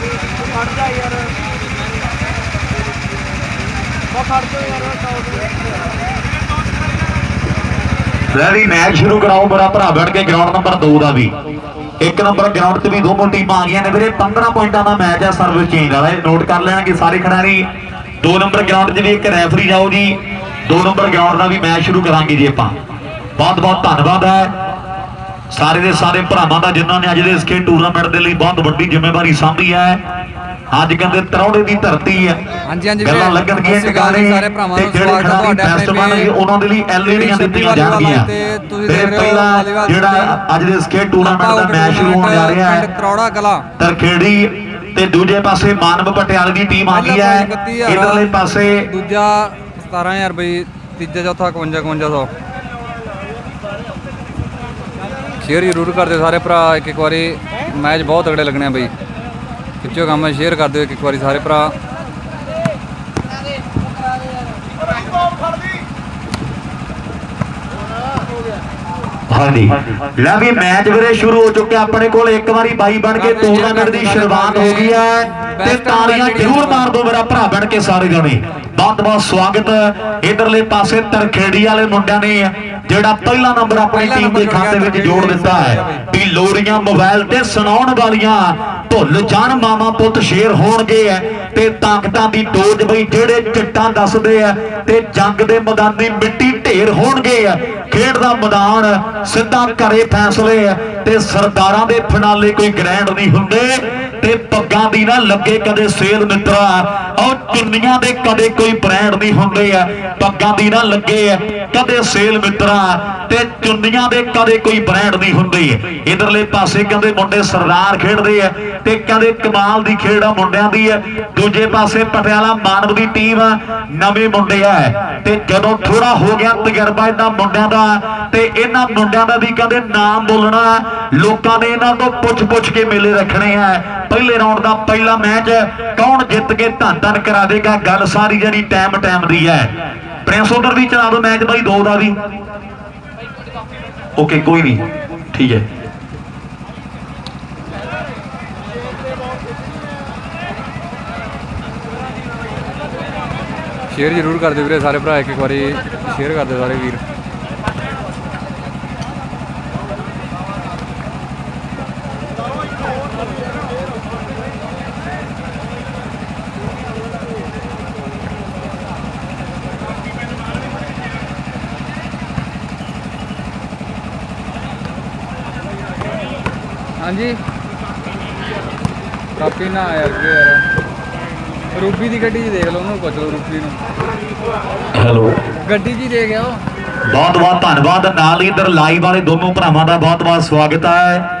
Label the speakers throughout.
Speaker 1: ਖੜ ਜਾ ਯਾਰ ਉਹ ਖੜ ਜਾ ਯਾਰ
Speaker 2: ਰੈਡੀ ਮੈਚ ਸ਼ੁਰੂ ਕਰਾਓ ਮੇਰਾ ਭਰਾ ਬਣ ਕੇ ਗਰਾਊਂਡ ਨੰਬਰ 2 ਦਾ ਵੀ। ਇੱਕ ਨੰਬਰ ਗਰਾਊਂਡ ਤੇ ਵੀ ਦੋਨੋਂ ਟੀਮਾਂ ਆ ਗਈਆਂ ਨੇ ਵੀਰੇ 15 ਪੁਆਇੰਟਾਂ ਦਾ ਮੈਚ ਹੈ ਸਰਵਿਸ ਚੇਂਜ ਵਾਲਾ ਇਹ ਨੋਟ ਕਰ ਲੈਣਗੇ ਸਾਰੇ ਖਿਡਾਰੀ। ਦੋ ਨੰਬਰ ਗਰਾਊਂਡ 'ਚ ਵੀ ਇੱਕ ਰੈਫਰੀ ਜਾਓ ਜੀ, ਦੋ ਨੰਬਰ ਗਰਾਊਂਡ ਦਾ ਵੀ ਮੈਚ ਸ਼ੁਰੂ ਕਰਾਂਗੇ ਜੀ ਆਪਾਂ। ਬਹੁਤ ਬਹੁਤ ਧੰਨਵਾਦ ਹੈ। ਸਾਰੇ ਦੇ ਸਾਰੇ ਭਰਾਵਾਂ ਦਾ ਜਿਨ੍ਹਾਂ ਨੇ ਅੱਜ ਦੇ ਇਸ ਖੇਡ ਟੂਰਨਾਮੈਂਟ ਦੇ ਲਈ ਬਹੁਤ ਵੱਡੀ ਜ਼ਿੰਮੇਵਾਰੀ ਸਾਂਭੀ ਹੈ। ਅੱਜ ਕਹਿੰਦੇ ਤਰੌੜੇ ਦੀ ਧਰਤੀ ਹੈ।
Speaker 3: ਹਾਂਜੀ ਹਾਂਜੀ
Speaker 2: ਗੱਲਾਂ ਲੱਗਣਗੀਆਂ ਟਿਕਾਣੇ
Speaker 3: ਸਾਰੇ ਭਰਾਵਾਂ ਨੂੰ ਸਵਾਗਤ ਹੈ
Speaker 2: ਖਿਡਾਰੀ
Speaker 3: ਤੁਹਾਡੇ
Speaker 2: ਬੈਸਟ
Speaker 3: ਆਪਣੇ
Speaker 2: ਬਣਨਗੇ ਉਹਨਾਂ ਦੇ ਲਈ ਐਲਈਡੀਆਂ ਦਿੱਤੀਆਂ ਜਾਣਗੀਆਂ।
Speaker 3: ਤੇ ਤੁਸੀਂ
Speaker 2: ਤੇ
Speaker 3: ਦੇਖ ਰਹੇ ਹੋ
Speaker 2: ਪਹਿਲਾ
Speaker 3: ਵਾਲੀਬਾਲ
Speaker 2: ਜਿਹੜਾ ਅੱਜ ਦੇ ਸਕੇਟ ਟੂਰਨਾਮੈਂਟ ਦਾ ਮੈਚ ਸ਼ੁਰੂ ਹੋਣ ਜਾ ਰਿਹਾ
Speaker 3: ਪਿੰਡ
Speaker 2: ਹੈ
Speaker 3: ਕਰੌੜਾ ਕਲਾ।
Speaker 2: ਤਰਖੇੜੀ ਤੇ ਦੂਜੇ ਪਾਸੇ ਮਾਨਵ ਪਟਿਆਲੇ ਦੀ ਟੀਮ ਆ ਗਈ ਹੈ। ਇਧਰਲੇ ਪਾਸੇ
Speaker 3: ਦੂਜਾ 17000 ਬਈ ਤੀਜਾ ਚੌਥਾ 51 5100 ਸ਼ੇਅਰ ਜ਼ਰੂਰ ਕਰ ਦਿਓ ਸਾਰੇ ਭਰਾ ਇੱਕ ਇੱਕ ਵਾਰੀ ਮੈਚ ਬਹੁਤ ਤਗੜੇ ਲੱਗਣੇ ਆ ਬਈ। ਖਿੱਚੋ ਕੰਮ ਸ਼ੇਅਰ ਕਰ ਦਿਓ ਇੱਕ ਇੱਕ ਵਾਰੀ ਸਾਰੇ ਭਰਾ।
Speaker 2: ਹਾਂਜੀ। ਲੈ ਵੀ ਮੈਚ ਵੀਰੇ ਸ਼ੁਰੂ ਹੋ ਚੁੱਕਿਆ ਆਪਣੇ ਕੋਲ ਇੱਕ ਵਾਰੀ ਬਾਈ ਬਣ ਕੇ ਟੂਰਨਾਮੈਂਟ ਦੀ ਸ਼ੁਰੂਆਤ ਹੋ ਗਈ ਹੈ ਤੇ ਤਾੜੀਆਂ ਜ਼ਰੂਰ ਮਾਰ ਦਿਓ ਮੇਰਾ ਭਰਾ ਬਣ ਕੇ ਸਾਰੇ ਜਣੇ। ਬਹੁਤ ਬਹੁਤ ਸਵਾਗਤ। ਇਧਰਲੇ ਪਾਸੇ ਤਰਖੇੜੀ ਵਾਲੇ ਮੁੰਡਿਆਂ ਨੇ ਜਿਹੜਾ ਪਹਿਲਾ ਨੰਬਰ ਆਪਣੀ ਟੀਮ ਦੇ ਖਾਤੇ ਵਿੱਚ ਜੋੜ ਦਿੱਤਾ ਹੈ ਵੀ ਲੋਰੀਆਂ ਮੋਬਾਈਲ ਤੇ ਸੁਣਾਉਣ ਵਾਲੀਆਂ ਭੁੱਲ ਜਾਣ ਮਾਮਾ ਪੁੱਤ ਸ਼ੇਰ ਹੋਣਗੇ ਐ। ਤੇ ਤਾਕਤਾਂ ਦੀ ਡੋਜ ਬਈ ਜਿਹੜੇ ਚਿੱਟਾਂ ਦੱਸਦੇ ਆ ਤੇ ਜੰਗ ਦੇ ਮੈਦਾਨ ਮਿੱਟੀ ਢੇਰ ਹੋਣਗੇ ਐ। ਖੇਡ ਦਾ ਮੈਦਾਨ ਸਿੱਧਾ ਘਰੇ ਫੈਸਲੇ ਆ ਤੇ ਸਰਦਾਰਾਂ ਦੇ ਫਨਾਲੇ ਕੋਈ ਗ੍ਰੈਂਡ ਨਹੀਂ ਹੁੰਦੇ ਤੇ ਪੱਗਾਂ ਦੀ ਨਾ ਲੱਗੇ ਕਦੇ ਸੇਲ ਮਿੱਤਰਾ। ਉਹ ਚੁੰਨੀਆਂ ਦੇ ਕਦੇ ਕੋਈ ਬ੍ਰਾਂਡ ਨਹੀਂ ਹੁੰਦੇ ਆ। ਪੱਗਾਂ ਦੀ ਨਾ ਲੱਗੇ ਕਦੇ ਸੇਲ ਮਿੱਤਰਾ। ਤੇ ਚੁੰਨੀਆਂ ਦੇ ਕਦੇ ਕੋਈ ਬ੍ਰਾਂਡ ਨਹੀਂ ਹੁੰਦੇ। ਇਧਰਲੇ ਪਾਸੇ ਕਹਿੰਦੇ ਮੁੰਡੇ ਸਰਦਾਰ ਖੇਡਦੇ ਆ ਤੇ ਕਹਿੰਦੇ ਕਮਾਲ ਦੀ ਖੇਡ ਆ ਮੁੰਡਿਆਂ ਦੀ ਆ। ਦੂਜੇ ਪਾਸੇ ਪਟਿਆਲਾ ਮਾਨਵ ਦੀ ਟੀਮ ਨਵੇਂ ਮੁੰਡੇ ਆ। ਤੇ ਜਦੋਂ ਥੋੜਾ ਹੋ ਗਿਆ ਤਜਰਬਾ ਇਹਨਾਂ ਮੁੰਡਿਆਂ ਦਾ ਤੇ ਇਹਨਾਂ ਮੁੰਡਿਆਂ ਦਾ ਵੀ ਕਹਿੰਦੇ ਨਾਮ ਬੋਲਣਾ ਲੋਕਾਂ ਨੇ ਇਹਨਾਂ ਤੋਂ ਪੁੱਛ-ਪੁੱਛ ਕੇ ਮੇਲੇ ਰੱਖਣੇ ਆ। ਪਹਿਲੇ ਰਾਉਂਡ ਦਾ ਪਹਿਲਾ ਮੈਚ ਕੌਣ ਜਿੱਤ ਕੇ ਧੰਨ ਧੰਨ ਕਰਾ ਦੇਗਾ? ਗੱਲ ਸਾਰੀ ਜਿਹੜੀ ਟਾਈਮ ਟਾਈਮ ਦੀ ਹੈ। ਪ੍ਰਿੰਸ ਉਧਰ ਵੀ ਚਲਾ ਦੋ ਮੈਚ ਬਾਈ, ਦੋ ਦਾ ਵੀ। ਓਕੇ ਕੋਈ ਨਹੀਂ। ਠੀਕ ਹੈ।
Speaker 3: ਸ਼ੇਅਰ ਜ਼ਰੂਰ ਕਰ ਦਿਓ ਵੀਰੇ ਸਾਰੇ ਭਰਾ, ਇੱਕ ਇੱਕ ਵਾਰੀ ਸ਼ੇਅਰ ਕਰ ਦਿਓ ਸਾਰੇ ਵੀਰ ਹਾਂਜੀ ਕਾਪੀ ਨਾ ਆਇਆ ਅੱਗੇ ਯਾਰ। ਰੂਬੀ ਦੀ ਗੱਡੀ 'ਚ ਦੇਖ ਲਓ ਉਹਨੂੰ ਪੁੱਛ ਲਓ ਰੂਬੀ ਨੂੰ।
Speaker 2: ਹੈਲੋ।
Speaker 3: ਗੱਡੀ 'ਚ ਹੀ ਦੇ ਗਿਆ ਉਹ
Speaker 2: ਬਹੁਤ ਬਹੁਤ ਧੰਨਵਾਦ। ਨਾਲ ਹੀ ਇਧਰ ਲਾਈਵ ਵਾਲੇ ਦੋਨੋਂ ਭਰਾਵਾਂ ਦਾ ਬਹੁਤ ਬਹੁਤ ਸਵਾਗਤ ਹੈ।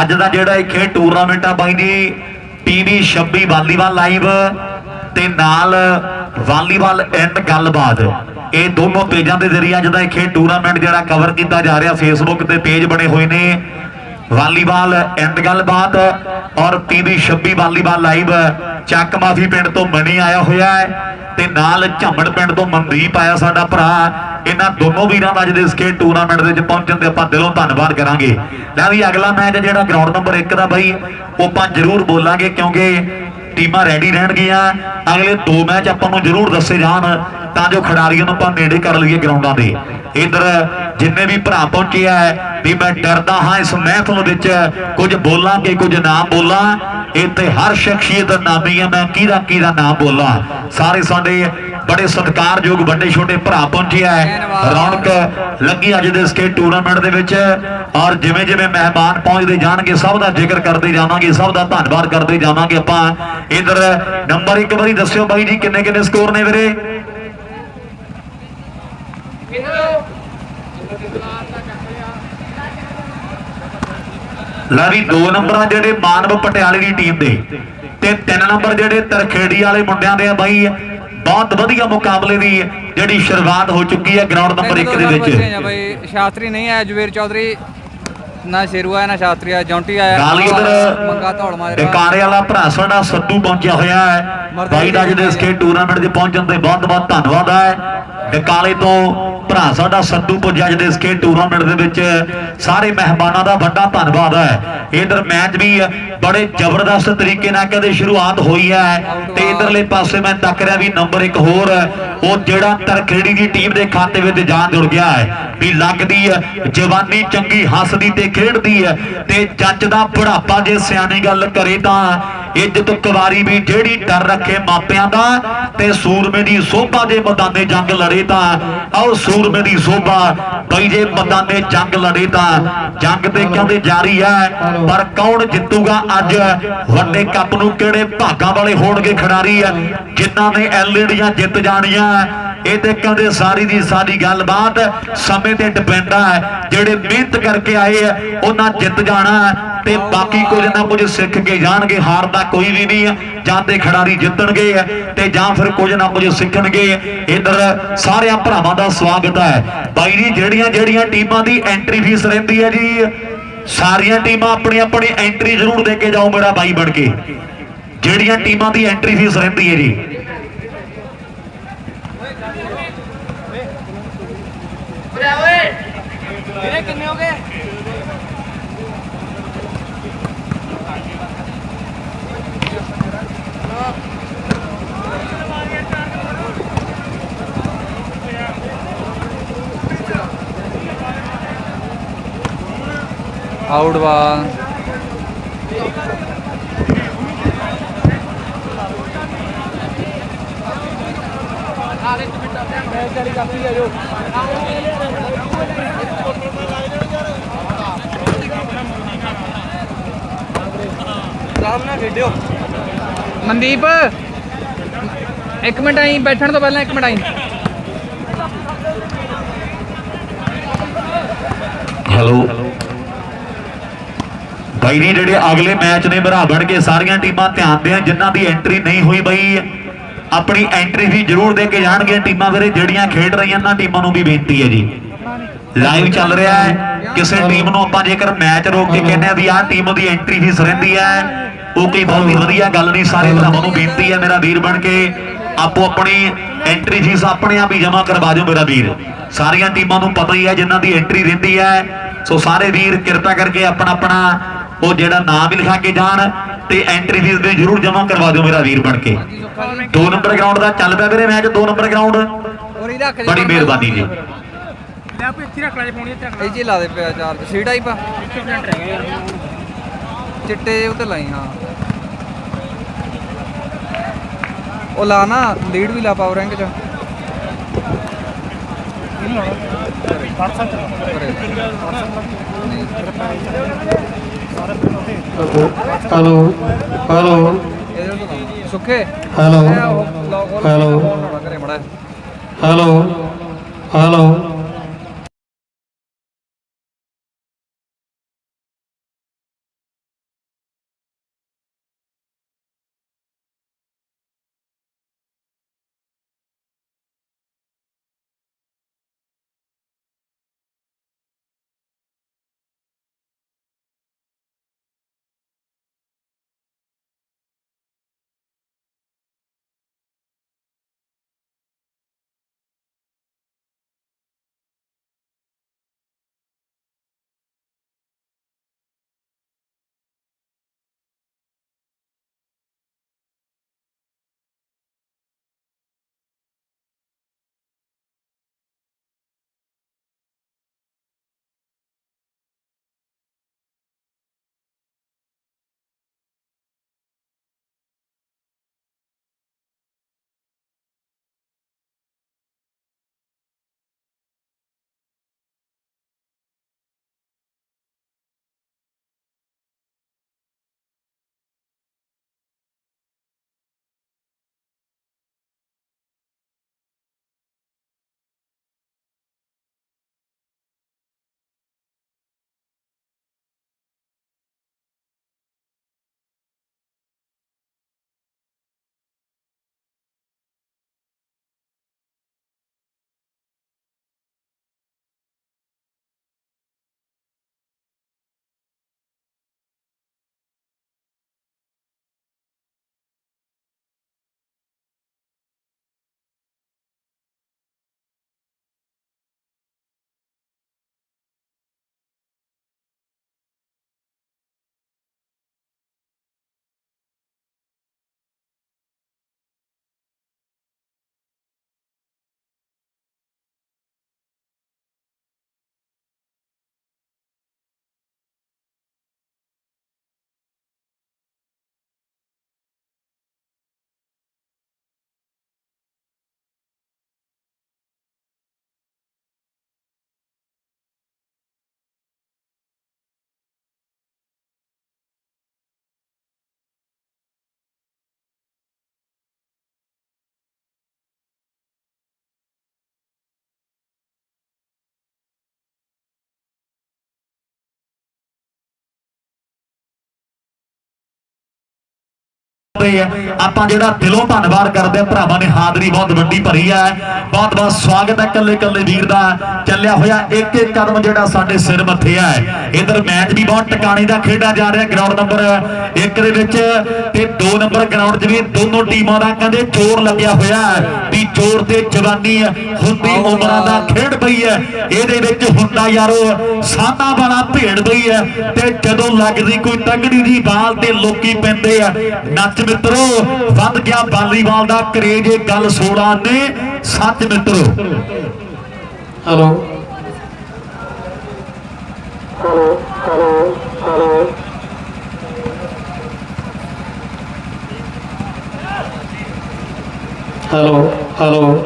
Speaker 2: ਅੱਜ ਦਾ ਜਿਹੜਾ ਇਹ ਖੇਡ ਟੂਰਨਾਮੈਂਟ ਆ ਬਾਈ ਜੀ ਟੀਵੀ 26 ਵਾਲੀਬਾਲ ਲਾਈਵ ਤੇ ਨਾਲ ਵਾਲੀਬਾਲ ਐਂਡ ਗੱਲਬਾਤ। ਇਹ ਦੋਨੋਂ ਪੇਜਾਂ ਦੇ ਜ਼ਰੀਏ ਅੱਜ ਦਾ ਇਹ ਖੇਡ ਟੂਰਨਾਮੈਂਟ ਜਿਹੜਾ ਕਵਰ ਕੀਤਾ ਜਾ ਰਿਹਾ ਫੇਸਬੁੱਕ ਤੇ ਪੇਜ ਬਣੇ ਹੋਏ ਨੇ। ਵਾਲੀਬਾਲ ਐਂਡ ਗੱਲਬਾਤ ਔਰ ਟੀਵੀ 26 ਵਾਲੀਬਾਲ ਲਾਈਵ ਚੱਕ ਮਾਫੀ ਪਿੰਡ ਤੋਂ ਮਣੀ ਆਇਆ ਹੋਇਆ ਹੈ ਤੇ ਨਾਲ ਝੰਮੜ ਪਿੰਡ ਤੋਂ ਮਨਦੀਪ ਆਇਆ ਸਾਡਾ ਭਰਾ। ਇਹਨਾਂ ਦੋਨੋਂ ਵੀਰਾਂ ਦਾ ਅੱਜ ਦੇ ਸਕੇਟ ਟੂਰਨਾਮੈਂਟ ਦੇ ਵਿੱਚ ਪਹੁੰਚਣ ਤੇ ਆਪਾਂ ਦਿਲੋਂ ਧੰਨਵਾਦ ਕਰਾਂਗੇ। ਲੈ ਵੀ ਅਗਲਾ ਮੈਚ ਜਿਹੜਾ ਗਰਾਊਂਡ ਨੰਬਰ 1 ਦਾ ਬਈ, ਉਹ ਆਪਾਂ ਜ਼ਰੂਰ ਬੋਲਾਂਗੇ ਕਿਉਂਕਿ ਟੀਮਾਂ ਰੈਡੀ ਰਹਿਣਗੀਆਂ, ਅਗਲੇ ਦੋ ਮੈਚ ਆਪਾਂ ਨੂੰ ਜ਼ਰੂਰ ਦੱਸੇ ਜਾਣ, ਤਾਂ ਜੋ ਖਿਡਾਰੀਆਂ ਨੂੰ ਆਪਾਂ ਨੇੜੇ ਕਰ ਲਈਏ ਗਰਾਊਂਡਾਂ ਦੇ। ਇਧਰ ਜਿੰਨੇ ਵੀ ਭਰਾ ਪਹੁੰਚੇ ਹੈ ਵੀ ਮੈਂ ਡਰਦਾ ਹਾਂ ਇਸ ਮਹਿਫਲ ਵਿੱਚ, ਕੁਝ ਬੋਲਾਂ ਕਿ ਕੁਝ ਨਾ ਬੋਲਾਂ, ਇੱਥੇ ਹਰ ਸ਼ਖਸੀਅਤ ਨਾਮੀ ਹੈ ਮੈਂ ਕਿਹਦਾ ਕਿਹਦਾ ਨਾਮ ਬੋਲਾਂ। ਸਾਰੇ ਸਾਡੇ ਬੜੇ ਸਤਿਕਾਰਯੋਗ ਵੱਡੇ ਛੋਟੇ ਭਰਾ ਪਹੁੰਚੇ ਆ ਰੌਣਕ ਲੱਗੀ ਅੱਜ ਦੇ ਸਕੇਟ ਟੂਰਨਾਮੈਂਟ ਦੇ ਵਿੱਚ ਔਰ ਜਿਵੇਂ ਜਿਵੇਂ ਮਹਿਮਾਨ ਪਹੁੰਚਦੇ ਜਾਣਗੇ ਸਭ ਦਾ ਜ਼ਿਕਰ ਕਰਦੇ ਜਾਵਾਂਗੇ ਸਭ ਦਾ ਧੰਨਵਾਦ ਕਰਦੇ ਜਾਵਾਂਗੇ। ਆਪਾਂ ਇਧਰ ਨੰਬਰ ਇੱਕ ਵਾਰੀ ਦੱਸਿਓ ਬਾਈ ਜੀ ਕਿੰਨੇ ਕਿੰਨੇ ਸਕੋਰ ਨੇ ਵੀਰੇ? ਲੈ ਵੀ ਦੋ ਨੰਬਰ ਆ ਜਿਹੜੇ ਮਾਨਵ ਪਟਿਆਲੇ ਦੀ ਟੀਮ ਦੇ ਤੇ ਤਿੰਨ ਨੰਬਰ ਜਿਹੜੇ ਤਰਖੇੜੀ ਵਾਲੇ ਮੁੰਡਿਆਂ ਦੇ ਆ ਬਾਈ। ਬਹੁਤ ਵਧੀਆ ਮੁਕਾਬਲੇ ਦੀ ਜਿਹੜੀ ਸ਼ੁਰੂਆਤ ਹੋ ਚੁੱਕੀ ਹੈ ਗਰਾਊਂਡ ਨੰਬਰ 1 ਦੇ ਵਿੱਚ।
Speaker 3: ਬਈ ਸ਼ਾਸਤਰੀ ਨਹੀਂ ਆਇਆ ਜਵੇਰ ਚੌਧਰੀ ਨਾ ਸ਼ੇਰੂ ਆਇਆ ਨਾ ਸ਼ਾਸਤਰੀ ਆਇਆ ਜੌਂਟੀ ਆਇਆ
Speaker 2: ਹੀ
Speaker 3: ਮੰਗਾ ਧੌਲ ਮਾਰਿਆ।
Speaker 2: ਟਿਕਾਰੇ ਵਾਲਾ ਭਰਾ ਸਾਡਾ ਸੱਤੂ ਪਹੁੰਚਿਆ ਹੋਇਆ ਹੈ। ਬਾਈ ਦਾ ਦੇ ਸਕੇਟ ਟੂਰਨਾਮੈਂਟ ਦੇ ਪਹੁੰਚਣ ਤੇ ਬਹੁਤ ਬਹੁਤ ਧੰਨਵਾਦ ਹੈ। ਡਕਾਲੇ ਤੋਂ ਭਰਾ ਸਾਡਾ ਸੰਧੂ ਪੁੱਜਾ ਜਿਹਦੇ ਇਸ ਖੇਡ ਟੂਰਨਾਮੈਂਟ ਦੇ ਵਿੱਚ ਸਾਰੇ ਮਹਿਮਾਨਾਂ ਦਾ ਵੱਡਾ ਧੰਨਵਾਦ ਹੈ। ਇਧਰ ਮੈਚ ਵੀ ਬੜੇ ਜ਼ਬਰਦਸਤ ਤਰੀਕੇ ਨਾਲ ਕਹਿੰਦੇ ਸ਼ੁਰੂਆਤ ਹੋਈ ਹੈ ਤੇ ਇਧਰਲੇ ਪਾਸੇ ਮੈਂ ਤੱਕ ਰਿਹਾ ਵੀ ਨੰਬਰ 1 ਹੋਰ, ਉਹ ਜਿਹੜਾ ਤਰਖੇੜੀ ਦੀ ਟੀਮ ਦੇ ਖਾਤੇ ਵਿੱਚ ਜਾਨ ਜੁੜ ਗਿਆ ਹੈ ਵੀ ਲੱਗਦੀ ਹੈ, ਜਵਾਨੀ ਚੰਗੀ ਹੱਸਦੀ ਤੇ ਖੇਡਦੀ ਹੈ ਤੇ ਜੱਜ ਦਾ ਬੁਢਾਪਾ ਜੇ ਸਿਆਣੀ ਗੱਲ ਕਰੇ ਤਾਂ ਇੱਜ਼ਤ ਕੁਵਾਰੀ ਵੀ ਜਿਹੜੀ ਡਰ ਰੱਖੇ ਮਾਪਿਆਂ ਦਾ ਤੇ ਸੂਰਮੇ ਦੀ ਸੋਭਾ ਦੇ ਮੈਦਾਨੇ ਜੰਗ ਲੜੇ ਤਾਂ ਆਓ ਸੂਰਮੇ ਦੀ ਸੋਭਾ, ਬਈ ਜੇ ਮੈਦਾਨੇ ਜੰਗ ਲੜੇ ਤਾਂ ਜੰਗ ਤੇ ਕਹਿੰਦੇ ਜਾਰੀ ਹੈ, ਪਰ ਕੌਣ ਜਿੱਤੂਗਾ ਅੱਜ? ਵੱਡੇ ਕੱਪ ਨੂੰ ਕਿਹੜੇ ਭਾਗਾਂ ਵਾਲੇ ਹੋਣਗੇ ਖਿਡਾਰੀ? ਆ ਜਿਨ੍ਹਾਂ ਨੇ ਐਲਈਡੀਆਂ ਜਿੱਤ ਜਾਣੀਆਂ, ਇਹ ਤੇ ਕਹਿੰਦੇ ਸਾਰੀ ਦੀ ਸਾਰੀ ਗੱਲਬਾਤ ਸਮੇਂ ਤੇ ਡਿਪੈਂਡ ਹੈ ਜਿਹੜੇ ਮਿਹਨਤ ਕਰਕੇ ਆਏ ਆ, ਉਹਨਾਂ ਜਿੱਤ ਜਾਣਾ। ਤੇ ਬਾਕੀ ਕੁਝ ਨਾ ਕੁਝ ਸਿੱਖ ਕੇ ਜਾਣਗੇ ਹਾਰ ਦਾ ਕੋਈ ਵੀ ਨਹੀਂ ਹੈ ਜਾਂ ਤੇ ਖਿਡਾਰੀ ਜਿੱਤਣਗੇ ਤੇ ਜਾਂ ਫਿਰ ਕੁਝ ਨਾ ਕੁਝ ਸਿੱਖਣਗੇ ਇਧਰ ਸਾਰਿਆਂ ਭਰਾਵਾਂ ਦਾ ਸਵਾਗਤ ਹੈ। ਬਾਈ ਜੀ ਜਿਹੜੀਆਂ ਜਿਹੜੀਆਂ ਟੀਮਾਂ ਦੀ ਐਂਟਰੀ ਫੀਸ ਰਹਿੰਦੀ ਹੈ ਜੀ ਸਾਰੀਆਂ ਟੀਮਾਂ ਆਪਣੀ ਆਪਣੀ ਐਂਟਰੀ ਜ਼ਰੂਰ ਦੇ ਕੇ ਜਾਓ ਮੇਰਾ ਬਾਈ ਬਣ ਕੇ। ਜਿਹੜੀਆਂ ਟੀਮਾਂ ਦੀ ਐਂਟਰੀ ਫੀਸ ਰਹਿੰਦੀ ਹੈ ਜੀ।
Speaker 1: ਵੀਰੇ ਕਿੰਨੇ ਹੋ ਗਏ?
Speaker 3: ਆਊਟ ਬਾਲ
Speaker 1: ਆ ਜੋ ਰਾਮ ਨਾਲ ਖੇਡਿਓ।
Speaker 4: ਮਨਦੀਪ ਇੱਕ ਮਿੰਟ ਆਈ ਬੈਠਣ ਤੋਂ ਪਹਿਲਾਂ ਇੱਕ ਮਿੰਟ ਆਈ।
Speaker 2: ਹੈਲੋ। ਬਾਈ ਜੀ ਜਿਹੜੇ ਅਗਲੇ ਮੈਚ ਨੇ ਭਰਾ ਬਣ ਕੇ ਸਾਰੀਆਂ ਟੀਮਾਂ ਧਿਆਨ ਦੇਣ ਜਿਨ੍ਹਾਂ ਦੀ ਐਂਟਰੀ ਨਹੀਂ ਹੋਈ ਬਈ ਆਪਣੀ ਐਂਟਰੀ ਵੀ ਜ਼ਰੂਰ ਦੇ ਕੇ ਜਾਣਗੀਆਂ ਟੀਮਾਂ ਵੀਰੇ ਜਿਹੜੀਆਂ ਖੇਡ ਰਹੀਆਂ ਇਹਨਾਂ ਟੀਮਾਂ ਨੂੰ ਵੀ ਬੇਨਤੀ ਹੈ ਜੀ। ਲਾਈਵ ਚੱਲ ਰਿਹਾ ਹੈ। ਕਿਸੇ ਟੀਮ ਨੂੰ ਆਪਾਂ ਜੇਕਰ ਮੈਚ ਰੋਕ ਕੇ ਕਹਿੰਦੇ ਆ ਵੀ ਆਹ ਟੀਮ ਦੀ ਐਂਟਰੀ ਫੀਸ ਰਹਿੰਦੀ ਹੈ ਉਹ ਕੋਈ ਬਹੁਤ ਹੀ ਵਧੀਆ ਗੱਲ ਨਹੀਂ ਸਾਰੇ ਭਰਾਵਾਂ ਨੂੰ ਬੇਨਤੀ ਹੈ ਮੇਰਾ ਵੀਰ ਬਣ ਕੇ ਆਪੋ ਆਪਣੀ ਐਂਟਰੀ ਫੀਸ ਆਪਣੇ ਆਪ ਹੀ ਜਮ੍ਹਾਂ ਕਰਵਾ ਦਿਓ ਮੇਰਾ ਵੀਰ। ਸਾਰੀਆਂ ਟੀਮਾਂ ਨੂੰ ਪਤਾ ਹੀ ਹੈ ਜਿਨ੍ਹਾਂ ਦੀ ਐਂਟਰੀ ਰਹਿੰਦੀ ਹੈ। ਸੋ ਸਾਰੇ ਵੀਰ ਕਿਰਪਾ ਕਰਕੇ ਆਪਣਾ ਆਪਣਾ ਉਹ ਜਿਹੜਾ ਨਾਮ ਵੀ ਲਿਖਾ ਕੇ ਜਾਣ ਤੇ ਐਂਟਰੀ ਫੀਸ ਵੀ ਜਰੂਰ ਜਮ੍ਹਾਂ ਕਰਵਾ ਦਿਓ ਮੇਰਾ ਵੀਰ ਬਣ ਕੇ। ਦੋ ਨੰਬਰ ਗਰਾਊਂਡ ਦਾ ਚੱਲ ਪਿਆ ਵੀਰੇ ਮੈਚ ਦੋ ਨੰਬਰ ਗਰਾਊਂਡ ਬੜੀ ਮਿਹਰਬਾਨੀ ਜੀ।
Speaker 1: ਲੈ ਆਪੇ ਇੱਥੇ ਰੱਖ ਲੈ ਪਾਉਣੀ ਇੱਥੇ ਰੱਖ
Speaker 4: ਇਹ ਜੀ ਲਾ ਦੇ ਪਿਆ ਚਾਰ ਸੀ ਟਾਈਪ ਆ
Speaker 1: ਸਟੂਡੈਂਟ ਰਹਿ ਗਏ ਯਾਰ।
Speaker 4: ਚਿੱਟੇ ਉਹ ਤੇ ਲਾਈ ਹਾਂ ਉਹ ਲਾ ਨਾ ਲੀਡ ਵੀ ਲਾ ਪਾਵਰ ਰੈਂਕ ਚ।
Speaker 5: Hello hello.
Speaker 4: ਸੁੱਖੇ
Speaker 5: hello hello.
Speaker 4: ਮੜਾ
Speaker 5: ਹੈਲੋ ਹੈਲੋ
Speaker 2: ਤੇ ਆਪਾਂ ਜਿਹੜਾ ਦਿਲੋਂ ਧੰਨਵਾਦ ਕਰਦੇ ਆ, ਭਰਾਵਾਂ ਨੇ ਹਾਜ਼ਰੀ ਬਹੁਤ ਵੱਡੀ ਭਰੀ ਹੈ ਬਹੁਤ ਬਹੁਤ ਸਵਾਗਤ ਹੈ ਕੱਲੇ ਕੱਲੇ ਵੀਰ ਦਾ। ਚੱਲਿਆ ਹੋਇਆ ਇੱਕ ਇੱਕ ਕਦਮ ਜਿਹੜਾ ਸਾਡੇ ਸਿਰ ਮੱਥੇ ਹੈ ਇਧਰ ਮੈਚ ਵੀ ਬਹੁਤ ਟਿਕਾਣੇ ਦਾ ਖੇਡਿਆ ਜਾ ਰਿਹਾ ਗਰਾਊਂਡ ਨੰਬਰ 1 ਦੇ ਵਿੱਚ ਤੇ 2 ਨੰਬਰ ਗਰਾਊਂਡ 'ਚ ਵੀ ਦੋਨੋਂ ਟੀਮਾਂ ਦਾ ਕਹਿੰਦੇ ਚੋਰ ਲੱਗਿਆ ਹੋਇਆ ਹੈ ਵੀ ਚੋਰ ਤੇ ਜਵਾਨੀ ਹੁੰਦੀ ਉਮਰਾਂ ਦਾ ਖੇਡ ਪਈ ਹੈ। ਇਹਦੇ ਵਿੱਚ ਹੁੰਦਾ ਯਾਰੋ ਸਾਨਾ ਵਾਲਾ ਭੇੜ ਪਈ ਹੈ ਤੇ ਜਦੋਂ ਲੱਗਦੀ ਕੋਈ ਤਗੜੀ ਦੀ ਬਾਲ ਤੇ ਲੋਕੀ ਪੈਂਦੇ ਆ, ਨੱਚ ਮਿੱਤਰੋ ਵੱਧ ਗਿਆ ਵਾਲੀਬਾਲ ਦਾ ਕਰੇਜ ਇਹ ਗੱਲ ਸੋੜਾ ਨੇ। ਸੱਚ ਮਿੱਤਰੋ।
Speaker 5: Hello hello. Hello hello.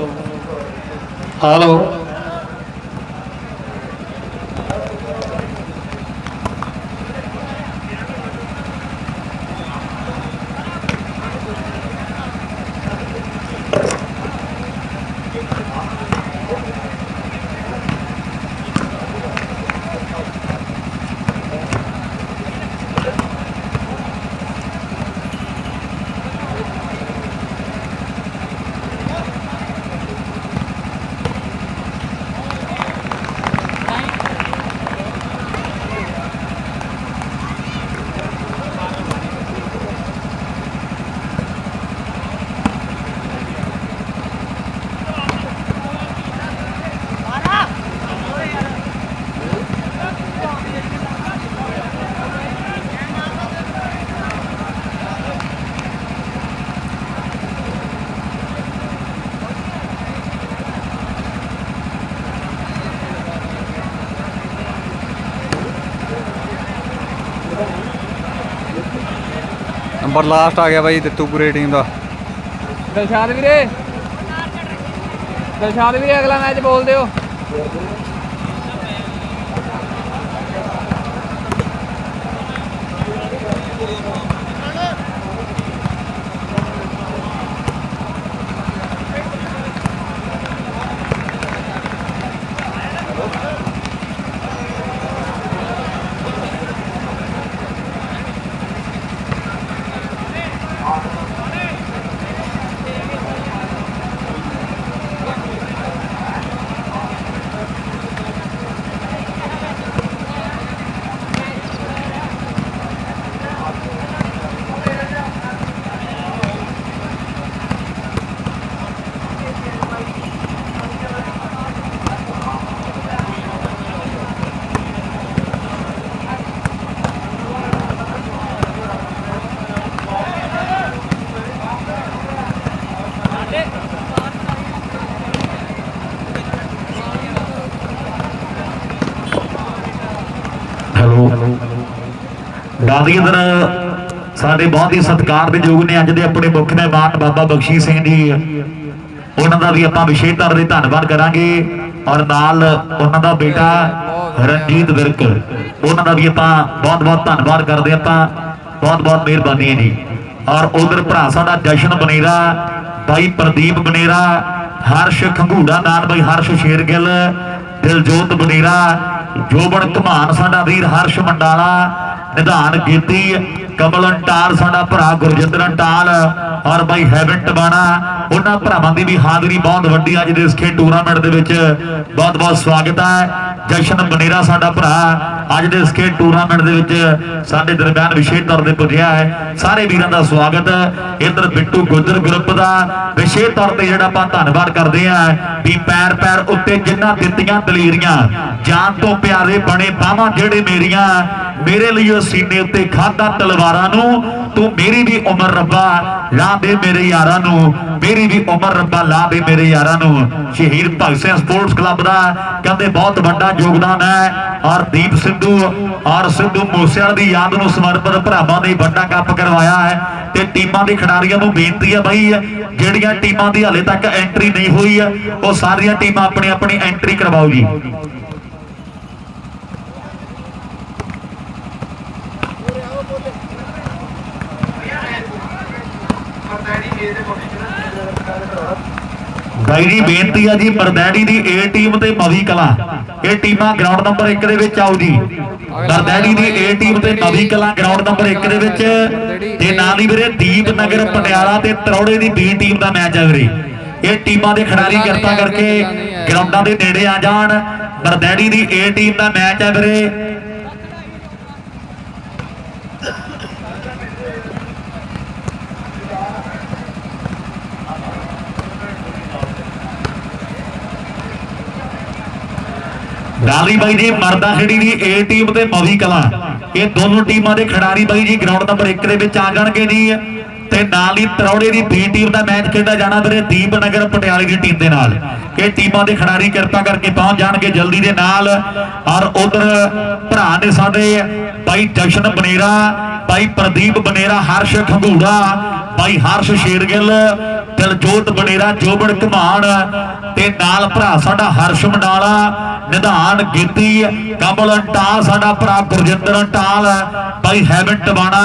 Speaker 3: Number last ਆ ਗਿਆ ਬਾਈ ਦਿੱਤੂਪੁਰੇ ਟੀਮ ਦਾ।
Speaker 4: ਦਿਲਸ਼ਾਦ ਵੀਰੇ। ਦਿਲਸ਼ਾਦ ਵੀਰੇ, ਅਗਲਾ ਮੈਚ ਬੋਲ ਦਿਓ
Speaker 2: ਹੈਲੋ ਗਾਂਧੀਦਰ ਸਾਡੇ ਬਹੁਤ ਹੀ ਸਤਿਕਾਰ ਦੇ ਯੋਗ ਨੇ ਅੱਜ ਦੇ ਆਪਣੇ ਮੁੱਖ ਮਹਿਮਾਨ ਬਾਬਾ ਬਖਸ਼ੀ ਸਿੰਘ ਜੀ। ਉਹਨਾਂ ਦਾ ਵੀ ਆਪਾਂ ਵਿਸ਼ੇਸ਼ ਤੌਰ ਤੇ ਧੰਨਵਾਦ ਕਰਾਂਗੇ। ਔਰ ਨਾਲ ਉਹਨਾਂ ਦਾ ਬੇਟਾ ਰਣਜੀਤ ਵਿਰਕ, ਉਹਨਾਂ ਦਾ ਵੀ ਆਪਾਂ ਬਹੁਤ ਬਹੁਤ ਧੰਨਵਾਦ ਕਰਦੇ ਆਪਾਂ। ਬਹੁਤ ਬਹੁਤ ਮਿਹਰਬਾਨੀ ਹੈ ਜੀ। ਔਰ ਉਧਰ ਭਰਾ ਸਾਡਾ ਜਸ਼ਨ ਬਨੇਰਾ, ਬਾਈ ਪ੍ਰਦੀਪ ਬਨੇਰਾ, ਹਰਸ਼ ਖੰਗੂੜਾ, ਨਾਲ ਬਾਈ ਹਰਸ਼ ਸ਼ੇਰਗਿੱਲ, ਦਿਲਜੋਤ ਬਨੇਰਾ, ਜੋਬਨ ਘਮਾਨ, ਸਾਡਾ ਵੀਰ ਹਰਸ਼ ਮੰਡਾਲਾ ਨਿਧਾਨ ਕੀਤੀ। ਕਮਲ ਅੰਟਾਲ ਸਾਡਾ ਭਰਾ ਗੁਰਜਿੰਦਰ ਅੰਟਾਲ ਔਰ ਬਾਈ ਹੈਵਨ ਟਬਾਣਾ ਉਹਨਾਂ ਭਰਾਵਾਂ ਦੀ ਵੀ ਹਾਜ਼ਰੀ ਬਹੁਤ ਵੱਡੀ ਅੱਜ ਦੇ ਇਸ ਖੇਡ ਟੂਰਨਾਮੈਂਟ ਦੇ ਵਿੱਚ। ਬਹੁਤ ਬਹੁਤ ਸਵਾਗਤ ਹੈ ਜਸ਼ਨ ਬਨੇਰਾ ਸਾਡਾ ਭਰਾ ਅੱਜ ਦੇ ਇਸ ਖੇਡ ਟੂਰਨਾਮੈਂਟ ਦੇ ਵਿੱਚ ਸਾਡੇ ਦਰਮਿਆਨ ਵਿਸ਼ੇਸ਼ ਤੌਰ ਤੇ ਪੁੱਜਿਆ ਹੈ। ਸਾਰੇ ਵੀਰਾਂ ਦਾ ਸਵਾਗਤ। ਇਧਰ ਬਿੱਟੂ ਗੁੱਜਰ ਗਰੁੱਪ ਦਾ ਵਿਸ਼ੇਸ਼ ਤੌਰ ਤੇ ਜਿਹੜਾ ਆਪਾਂ ਧੰਨਵਾਦ ਕਰਦੇ ਆ ਵੀ ਪੈਰ ਪੈਰ ਉੱਤੇ ਜਿੰਨਾ ਦਿੱਤੀਆਂ ਦਲੇਰੀਆਂ, ਜਾਨ ਤੋਂ ਪਿਆਰੇ ਬਣੇ ਬਾਹਾਂ ਜਿਹੜੇ ਮੇਰੀਆਂ ਮੇਰੇ ਲਈ ਉਹ ਸੀਨੇ ਉੱਤੇ ਖਾਦਾ ਤਲਵਾਰਾਂ ਨੂੰ, ਤੂੰ ਮੇਰੀ ਵੀ ਉਮਰ ਰੱਬਾ, ਲਾ ਦੇ ਮੇਰੇ ਯਾਰਾਂ ਨੂੰ। ਮੇਰੀ ਵੀ ਉਮਰ ਰੱਬਾ, ਲਾ ਦੇ ਮੇਰੇ ਯਾਰਾਂ ਨੂੰ। ਸ਼ਹੀਦ ਭਗਤ ਸਿੰਘ ਸਪੋਰਟਸ ਕਲੱਬ ਦਾ ਕਹਿੰਦੇ ਬਹੁਤ ਵੱਡਾ ਯੋਗਦਾਨ ਹੈ। ਔਰ ਦੀਪ ਸਿੱਧੂ ਔਰ ਸਿੱਧੂ ਮੂਸੇਵਾਲ ਦੀ ਯਾਦ ਨੂੰ ਸਮਰਪਿਤ ਭਰਾਵਾਂ ਨੇ ਵੱਡਾ ਕੱਪ ਕਰਵਾਇਆ ਹੈ ਤੇ ਟੀਮਾਂ ਦੇ ਖਿਡਾਰੀਆਂ ਨੂੰ ਬੇਨਤੀ ਹੈ ਬਈ, ਜਿਹੜੀਆਂ ਟੀਮਾਂ ਦੀ ਹਾਲੇ ਤੱਕ ਐਂਟਰੀ ਨਹੀਂ ਹੋਈ ਹੈ ਉਹ ਸਾਰੀਆਂ ਟੀਮਾਂ ਆਪਣੀ ਆਪਣੀ ਐਂਟਰੀ ਕਰਵਾਓ ਜੀ। ਬਾਈ ਜੀ, ਬੇਨਤੀ ਆ ਜੀ ਪਰਦੈੜੀ ਦੀ ਏ ਟੀਮ ਤੇ ਮਵੀ ਕਲਾ। ਇਹ ਟੀਮਾਂ ਗਰਾਊਂਡ ਨੰਬਰ 1 ਦੇ ਵਿੱਚ ਆਓ ਜੀ। ਬਰਦੈੜੀ ਦੀ ਏ ਟੀਮ ਤੇ ਨਵੀਂ ਕਲਾਂ ਗਰਾਊਂਡ ਨੰਬਰ 1 ਦੇ ਵਿੱਚ। ਤੇ ਨਾਲ ਹੀ ਵੀਰੇ ਦੀਪ ਨਗਰ ਪਟਿਆਲਾ ਤੇ ਤਰੌੜੇ ਦੀ ਬੀ ਟੀਮ ਦਾ ਮੈਚ ਹੈ ਵੀਰੇ। ਇਹ ਟੀਮਾਂ ਦੇ ਖਿਡਾਰੀ ਕਿਰਪਾ ਕਰਕੇ ਗਰਾਊਂਡਾਂ ਦੇ ਨੇੜੇ ਆ ਜਾਣ। ਬਰਦੈੜੀ ਦੀ ਏ ਟੀਮ ਦਾ ਮੈਚ ਹੈ ਵੀਰੇ। ਗਾਲੀ ਬਾਈ ਜੀ, ਮਰਦਾ ਖੇੜੀ ਦੀ ਏ ਟੀਮ ਤੇ ਮਵੀ ਕਲਾਂ। ਇਹ ਦੋਨੋਂ ਟੀਮਾਂ ਦੇ ਖਿਡਾਰੀ ਬਾਈ ਜੀ ਗਰਾਊਂਡ ਨੰਬਰ 1 ਦੇ ਵਿੱਚ ਆ ਜਾਣਗੇ ਜੀ। ਤੇ ਨਾਲ ਹੀ ਤਰੌੜੇ ਦੀ ਬੀ ਟੀਮ ਦਾ ਮੈਚ ਖੇਡਿਆ ਜਾਣਾ ਵੀਰੇ ਦੀਪ ਨਗਰ ਪਟਿਆਲੇ ਦੀ ਟੀਮ ਦੇ ਨਾਲ। ਇਹ ਟੀਮਾਂ ਦੇ ਖਿਡਾਰੀ ਕਿਰਪਾ ਕਰਕੇ ਪਹੁੰਚ ਜਾਣਗੇ ਜਲਦੀ ਦੇ ਨਾਲ। ਔਰ ਉਧਰ ਭਰਾ ਨੇ ਸਾਡੇ ਭਾਈ ਜਸ਼ਨ ਬਨੇਰਾ ਭਾਈ ਪ੍ਰਦੀਪ ਬਨੇਰਾ, ਹਰਸ਼ ਖੰਗੂੜਾ ਭਾਈ ਹਰਸ਼ ਸ਼ੇਰਗਿੱਲ, ਦਿਲਜੋਤ ਬਨੇਰਾ, ਜੋਬਨ ਘਮਾਨ ਤੇ ਨਾਲ ਭਰਾ ਸਾਡਾ ਹਰਸ਼ ਮੰਡਾਲਾ ਨਿਧਾਨ ਗੀਤੀ ਕਮਲ ਟਾਲ ਸਾਡਾ ਭਰਾ ਗੁਰਜਿੰਦਰ ਟਾਲ ਬਾਈ ਹੈਵਨ ਟਵਾਣਾ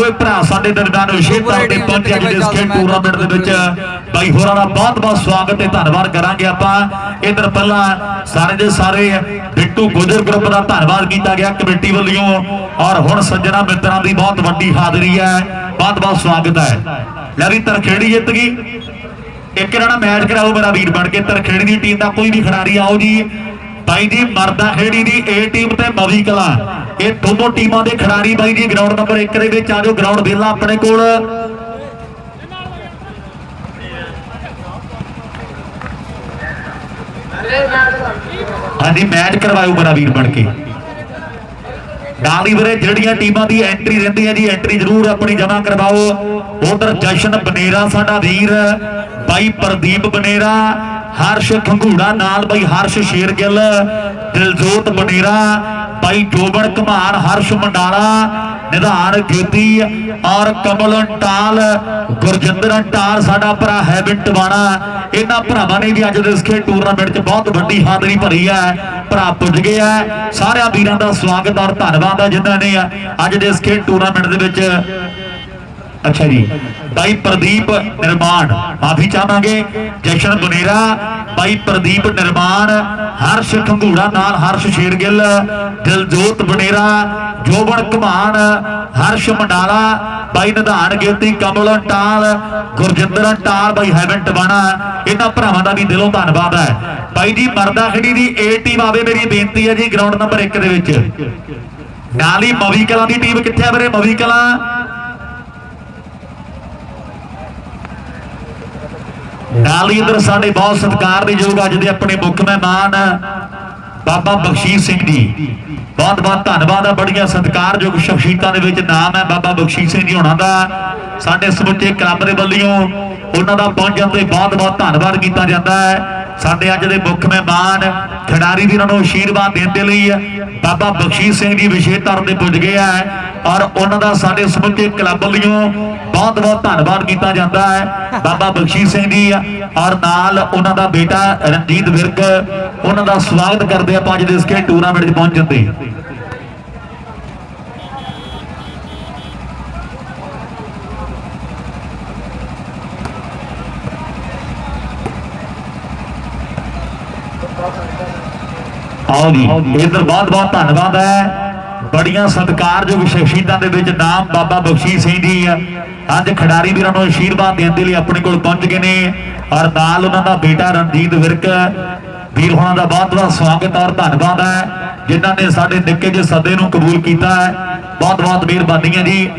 Speaker 2: ਓਏ ਭਰਾ ਸਾਡੇ ਦਰਮਿਆਨ ਵਿਸ਼ੇਸ਼ ਤੌਰ ਤੇ ਪਹੁੰਚੇ ਅੱਜ ਦੇ ਇਸ ਖੇਡ ਟੂਰਨਾਮੈਂਟ ਦੇ ਵਿੱਚ। ਬਾਈ ਹੋਰਾਂ ਦਾ ਬਹੁਤ ਬਹੁਤ ਸਵਾਗਤ ਤੇ ਧੰਨਵਾਦ ਕਰਾਂਗੇ ਆਪਾਂ। ਇਧਰ ਪਹਿਲਾਂ ਸਾਰੇ ਦੇ ਸਾਰੇ ਬਿੱਟੂ ਗੁਜਰ ਗਰੁੱਪ ਦਾ ਧੰਨਵਾਦ ਕੀਤਾ ਗਿਆ ਕਮੇਟੀ ਵੱਲੋਂ। ਔਰ ਹੁਣ ਸੱਜਣਾ ਮਿੱਤਰਾਂ ਦੀ ਬਹੁਤ ਵੱਡੀ ਹਾਜ਼ਰੀ ਹੈ। ਬਹੁਤ ਬਹੁਤ ਸਵਾਗਤ ਹੈ। ਲੈ ਵੀ ਤਰਖੇੜੀ ਜਿੱਤ ਗਈ। ਇੱਕ ਜਣਾ ਮੈਚ ਕਰਾਓ ਮੇਰਾ ਵੀਰ ਬਣ ਕੇ। ਤਰਖੇੜੀ ਦੀ ਟੀਮ ਦਾ ਕੋਈ ਵੀ ਖਿਡਾਰੀ ਆਓ ਜੀ। ਬਾਈ ਜੀ ਮਰਦਾ ਖੇੜੀ ਦੀ ਏ ਟੀਮ ਤੇ ਮਵੀ ਕਲਾ। ਇਹ ਦੋਨੋਂ ਟੀਮਾਂ ਦੇ ਖਿਡਾਰੀ ਬਾਈ ਜੀ ਗਰਾਊਂਡ ਨੰਬਰ 1 ਦੇ ਵਿੱਚ ਆ ਜਾਓ। ਗਰਾਊਂਡ ਵਿਹਲਾ ਆਪਣੇ ਕੋਲ। ਹਾਂਜੀ ਮੈਚ ਕਰਵਾਇਓ ਮੇਰਾ ਵੀਰ ਬਣ ਕੇ। ਨਾਲ ਹੀ ਵੀਰੇ, ਜਿਹੜੀਆਂ ਟੀਮਾਂ ਦੀ ਐਂਟਰੀ ਰਹਿੰਦੀ ਹੈ ਜੀ ਐਂਟਰੀ ਜ਼ਰੂਰ ਆਪਣੀ ਜਮ੍ਹਾਂ ਕਰਵਾਓ। ਉਧਰ ਜਸ਼ਨ ਬਨੇਰਾ, ਸਾਡਾ ਵੀਰ। ਬਾਈ ਪ੍ਰਦੀਪ ਬਨੇਰਾ। ਹਰਸ਼ ਖੰਗੂੜਾ ਨਾਲ ਬਾਈ ਹਰਸ਼ ਸ਼ੇਰਗਿੱਲ, ਦਿਲਜੋਤ ਬਨੇਰਾ ਬਾਈ ਜੋਬਨ ਕੁਮਾਰ, ਹਰਸ਼ ਮੰਡਾਲਾ, ਨਿਧਾਨ ਜੋਤੀ ਔਰ ਕਮਲ ਟਾਲ ਗੁਰਜਿੰਦਰ ਟਾਲ ਸਾਡਾ ਭਰਾ ਹੈਵਨ ਟਵਾਣਾ ਇਹਨਾਂ ਭਰਾਵਾਂ ਨੇ ਵੀ ਅੱਜ ਦੇ ਇਸ ਖੇਡ ਟੂਰਨਾਮੈਂਟ 'ਚ ਬਹੁਤ ਵੱਡੀ ਹਾਜ਼ਰੀ ਭਰੀ ਹੈ। ਭਰਾ ਪੁੱਜ ਗਏ ਆ। ਸਾਰਿਆਂ ਵੀਰਾਂ ਦਾ ਸਵਾਗਤ ਔਰ ਧੰਨਵਾਦ ਹੈ ਜਿਨ੍ਹਾਂ ਨੇ ਅੱਜ ਦੇ ਇਸ ਖੇਡ ਟੂਰਨਾਮੈਂਟ ਦੇ ਵਿੱਚ ਅੱਛਾ ਜੀ। ਬਾਈ ਪ੍ਰਦੀਪ ਨਿਰਮਾਣ। ਮਾਫੀ ਚਾਹਾਂਗੇ। ਜਸ਼ਨ ਬਨੇਰਾ ਬਾਈ ਪ੍ਰਦੀਪ ਨਿਰਮਾਣ, ਹਰਸ਼ ਖੰਗੂੜਾ ਨਾਲ ਹਰਸ਼ ਸ਼ੇਰਗਿੱਲ, ਦਿਲਜੋਤ ਬਨੇਰਾ, ਜੋਬਨ ਕਮਾਨ, ਹਰਸ਼ ਮੰਡਾਲਾ, ਬਾਈ ਨਿਧਾਨ ਗਿਲਤੀ ਕਮਲ ਟਾਲ ਗੁਰਜਿੰਦਰ ਟਾਲ ਬਾਈ ਹੈਵਨ ਟਵਾਣਾ। ਇਹਨਾਂ ਭਰਾਵਾਂ ਦਾ ਵੀ ਦਿਲੋਂ ਧੰਨਵਾਦ ਹੈ। ਬਾਈ ਜੀ, ਮਰਦਾ ਖੜੀ ਦੀ ਏ ਟੀਮ ਆਵੇ, ਮੇਰੀ ਬੇਨਤੀ ਹੈ ਜੀ ਗਰਾਊਂਡ ਨੰਬਰ 1 ਦੇ ਵਿੱਚ। ਨਾਲ ਹੀ ਮਵੀ ਕਲਾਂ ਦੀ ਟੀਮ ਕਿੱਥੇ ਆ ਵੀਰੇ? ਮਵੀ ਕਲਾਂ। ਨਾਲ ਹੀ ਇਧਰ ਸਾਡੇ ਬਹੁਤ ਸਤਿਕਾਰ ਦੇ ਯੋਗ ਅੱਜ ਦੇ ਆਪਣੇ ਮੁੱਖ ਮਹਿਮਾਨ, ਬਾਬਾ ਬਖਸ਼ੀਰ ਸਿੰਘ ਜੀ। ਬਹੁਤ ਬਹੁਤ ਧੰਨਵਾਦ ਆ, ਬੜੀਆਂ ਸਤਿਕਾਰਯੋਗ ਸ਼ਖਸੀਅਤਾਂ ਦੇ ਵਿੱਚ ਨਾਮ ਹੈ ਬਾਬਾ ਬਖਸ਼ੀਰ ਸਿੰਘ ਜੀ ਹੋਣਾ ਦਾ। ਸਾਡੇ ਸਮੁੱਚੇ ਕਲੱਬ ਦੇ ਵੱਲੋਂ ਉਹਨਾਂ ਦਾ ਪਹੁੰਚਣ ਤੇ ਬਹੁਤ ਬਹੁਤ ਧੰਨਵਾਦ ਕੀਤਾ ਜਾਂਦਾ ਹੈ। ਸਾਡੇ ਅੱਜ ਦੇ ਮੁੱਖ ਮਹਿਮਾਨ ਖਿਡਾਰੀ ਵੀਰਾਂ ਨੂੰ ਆਸ਼ੀਰਵਾਦ ਦੇਣ ਦੇ ਲਈ ਹੈ ਬਾਬਾ ਬਖਸ਼ੀਸ਼ ਸਿੰਘ ਜੀ ਵਿਸ਼ੇਸ਼ ਤੌਰ ਤੇ ਪੁੱਜ ਗਿਆ ਹੈ ਔਰ ਉਹਨਾਂ ਦਾ ਸਾਡੇ ਸਮੁੱਚੇ ਕਲੱਬ ਵੱਲੋਂ ਬਹੁਤ ਬਹੁਤ ਧੰਨਵਾਦ ਕੀਤਾ ਜਾਂਦਾ ਹੈ। ਬਾਬਾ ਬਖਸ਼ੀਸ਼ ਸਿੰਘ ਜੀ ਔਰ ਨਾਲ ਉਹਨਾਂ ਦਾ ਬੇਟਾ ਰਣਜੀਤ ਵਿਰਕ, ਉਹਨਾਂ ਦਾ ਸਵਾਗਤ ਕਰਦੇ ਆਪਾਂ ਅੱਜ ਦੇ ਇਸ ਖੇਡ ਟੂਰਨਾਮੈਂਟ 'ਚ ਪਹੁੰਚਣ ਤੇ। ਆਓ ਜੀ ਇਧਰ ਬਹੁਤ ਬਹੁਤ ਧੰਨਵਾਦ ਹੈ। ਬੜੀਆਂ ਸਤਿਕਾਰਯੋਗ ਸ਼ਖਸੀਅਤਾਂ ਦੇ ਵਿੱਚ ਨਾਮ ਬਾਬਾ ਬਖਸ਼ੀਸ਼ ਸਿੰਘ ਜੀ ਅੱਜ ਖਿਡਾਰੀ ਵੀਰਾਂ ਨੂੰ ਆਸ਼ੀਰਵਾਦ ਦੇਣ ਦੇ ਲਈ ਆਪਣੇ ਕੋਲ ਪਹੁੰਚ ਗਏ ਨੇ ਔਰ ਨਾਲ ਉਹਨਾਂ ਦਾ ਬੇਟਾ ਰਣਜੀਤ ਵਿਰਕ। ਵੀਰ ਹੋਣਾ ਦਾ ਬਹੁਤ ਬਹੁਤ ਸਵਾਗਤ ਔਰ ਧੰਨਵਾਦ ਹੈ। ਜਿਨ੍ਹਾਂ ਨੇ ਸਾਡੇ ਨਿੱਕੇ ਜਿਹੇ ਸੱਦੇ ਨੂੰ ਕਬੂਲ ਕੀਤਾ ਹੈ। ਬਹੁਤ ਬਹੁਤ ਮਿਹਰਬਾਨੀ ਹੈ ਜੀ।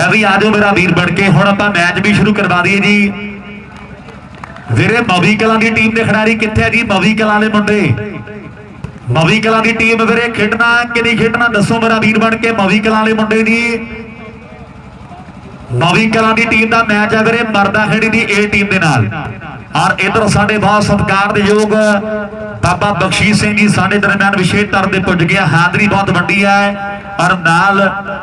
Speaker 2: ਲੈ ਵੀ ਆ ਮੇਰਾ ਵੀਰ ਬਣ ਕੇ। ਹੁਣ ਆਪਾਂ ਮੈਚ ਵੀ ਸ਼ੁਰੂ ਕਰਵਾ ਦਈਏ ਜੀ। ਵੀਰੇ, ਮਵੀ ਕਲਾਂ ਦੀ ਟੀਮ ਦੇ ਖਿਡਾਰੀ ਕਿੱਥੇ ਆ ਜੀ? ਮਵੀ ਕਲਾਂ ਦੇ ਮੁੰਡੇ। ਮਵੀ ਕਲਾਂ ਦੀ ਟੀਮ ਵੀਰੇ, ਖੇਡਣਾ ਕਿ ਨਹੀਂ ਖੇਡਣਾ? ਦੱਸੋ ਮੇਰਾ ਵੀਰ ਬਣ ਕੇ, ਮਵੀ ਕਲਾਂ ਵਾਲੇ ਮੁੰਡੇ ਜੀ। ਮਵੀ ਕਲਾਂ ਦੀ ਟੀਮ ਦਾ ਮੈਚ ਹੈ ਵੀਰੇ ਮਰਦਾ ਖੇੜੀ ਦੀ ਏ ਟੀਮ ਦੇ ਨਾਲ। ਔਰ ਇਧਰ ਸਾਡੇ ਬਹੁਤ ਯੋਗ ਬਾਬਾ ਬਖਸ਼ੀਸ਼ ਸਿੰਘ ਜੀ ਸਾਡੇ ਦਰਮਿਆਨ ਵਿਸ਼ੇਸ਼ ਤੌਰ ਤੇ ਪੁੱਜ ਗਿਆ ਹਾਜ਼ਰੀ ਬਹੁਤ ਵੱਡੀ ਹੈ ਔਰ ਨਾਲ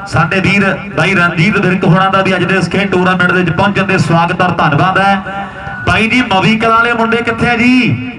Speaker 2: ਸਾਡੇ ਵੀਰ ਬਾਈ ਰਣਜੀਤ ਵਿਰਕ ਹੋਣਾ ਦਾ ਵੀ ਅੱਜ ਦੇ ਇਸ ਖੇਡ ਟੂਰਨਾਮੈਂਟ ਦੇ ਵਿੱਚ ਪਹੁੰਚਣ ਦੇ ਸਵਾਗਤ ਔਰ ਧੰਨਵਾਦ ਹੈ। ਬਾਈ ਜੀ ਮਵੀ ਕਲਾਂ ਵਾਲੇ ਮੁੰਡੇ ਕਿੱਥੇ ਆ ਜੀ?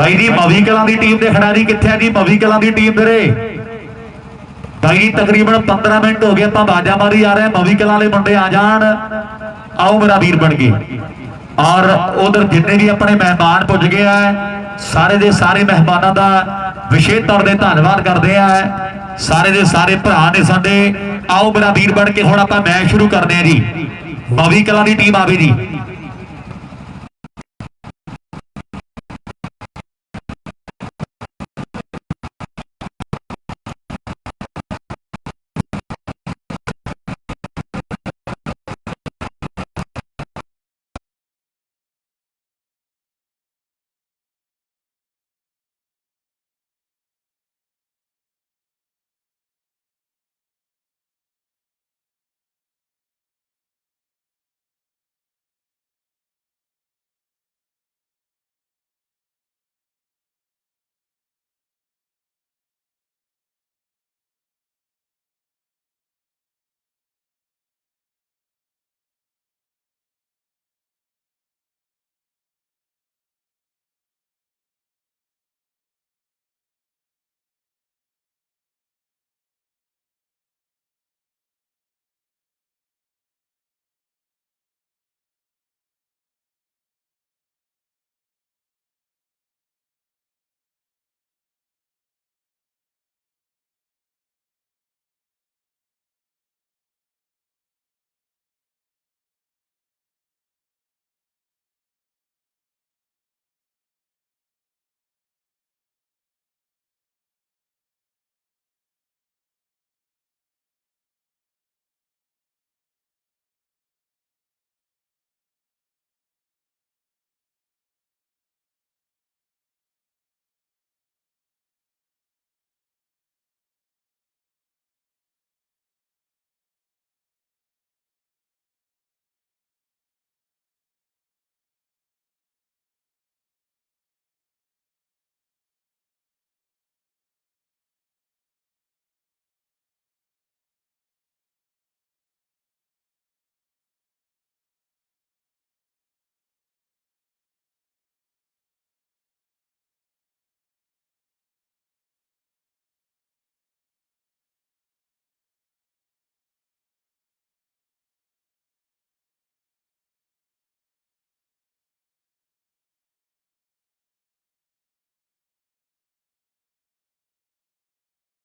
Speaker 2: ਬਾਈ ਜੀ ਮਵੀ ਕਲਾਂ ਦੀ ਟੀਮ ਦੇ ਖਿਡਾਰੀ ਕਿੱਥੇ ਆ ਜੀ ਮਵੀ ਕਲਾਂ ਦੀ ਟੀਮ ਵੀਰੇ? ਬਾਈ ਤਕਰੀਬਨ 15 ਮਿੰਟ ਹੋ ਗਏ, ਆਪਾਂ ਬਾਜਾ ਮਾਰੀ ਆ ਰਹੇ ਮਵੀ ਕਲਾਂ ਵਾਲੇ ਮੁੰਡੇ ਆ ਜਾਣ। ਆਓ ਮੇਰਾ ਵੀਰ ਬਣ ਗਏ ਔਰ ਉਧਰ ਜਿੰਨੇ ਵੀ ਆਪਣੇ ਮਹਿਮਾਨ ਪੁੱਜ ਗਏ ਆ, ਸਾਰੇ ਦੇ ਸਾਰੇ ਮਹਿਮਾਨਾਂ ਦਾ ਵਿਸ਼ੇਸ਼ ਤੌਰ ਤੇ ਧੰਨਵਾਦ ਕਰਦੇ ਆ। ਸਾਰੇ ਦੇ ਸਾਰੇ ਭਰਾ ਨੇ ਸਾਡੇ। ਆਓ ਮੇਰਾ ਵੀਰ ਬਣ ਕੇ ਹੁਣ ਆਪਾਂ ਮੈਚ ਸ਼ੁਰੂ ਕਰਦੇ ਆ ਜੀ। ਮਵੀ ਕਲਾਂ ਦੀ ਟੀਮ ਆਵੇ ਜੀ।